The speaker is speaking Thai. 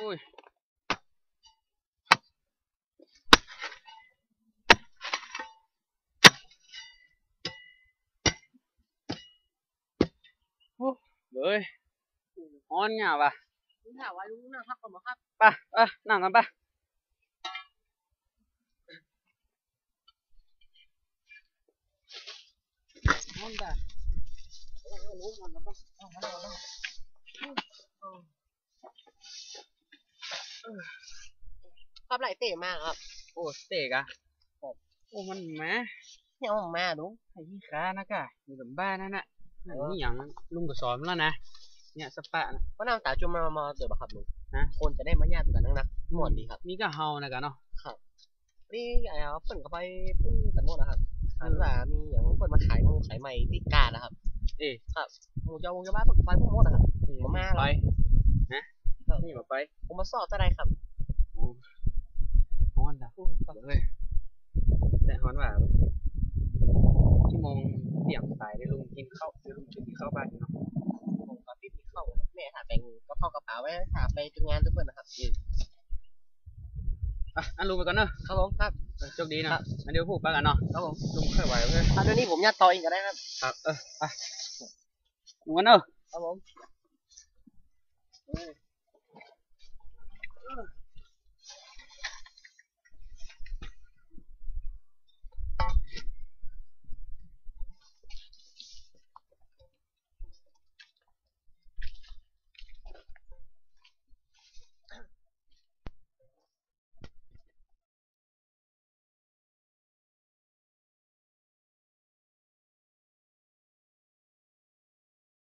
อุ้ยโอ้เลยฮ้อนเนี่ยว่ะลุงถามว่าลุงนั่งพัก ก่อนมาครับไปเออนั่งกันไปฮ้อนจ้ะเออเออรู้มันแล้วปะเอามาแล้วมาแล้วครับไหลเตะมากครับ โอ้เตกอะโอ้มันแหมเนี่ยผมมาลุงไอ้ที่ค้านะกะอยู่กับบ้านนั่นน่ะเออนี่อย่างลุงก็สอนแล้วนะเนี่ยสปะนะว่าน้ำตาจุ่มมามาเดือบครับลุงฮะคนจะได้มาญาติกันนั่งนะหมดดีครับมีก็เฮานะกะเนาะนี่ไอ้ครับเปิ่นเข้าไปปุ้นกันหมดนะครับหันว่ามีอย่างเปิ่นมาขายมูขายใหม่ที่กาดนะครับ เอ๊ะครับหมูเจ้าหมูเจ้าบ้านเปิ่นเข้าไปพวกหมดนะครับมาม่าเหรอไปนะ นี่มาไป ผมมาสอบจะได้ครับฮ้อนจ้ะอืมครับเฮ้ยแต่ฮ้อนว่าชั่วโมงเที่ยงสายได้ลุงกินข้าวเดี๋ยวลุงกินข้าวบ้านอยู่เนาะผมกับพี่พี่เข้าครับแม่หาแบงก็เข้ากระเป๋าไว้หาไปทำงานทุกคนนะครับอะอันลุงไปก่อนเนอะครับผมครับเออโชคดีนะครับอันเดี๋ยวพูดไปกันเนาะครับผมลุงค่อยไหวเพื่อนถ้าเดี๋ยวนี้ผมญาติต่อเองก็ได้ครับครับเออไปลุงกันเนอะครับผม Ugh.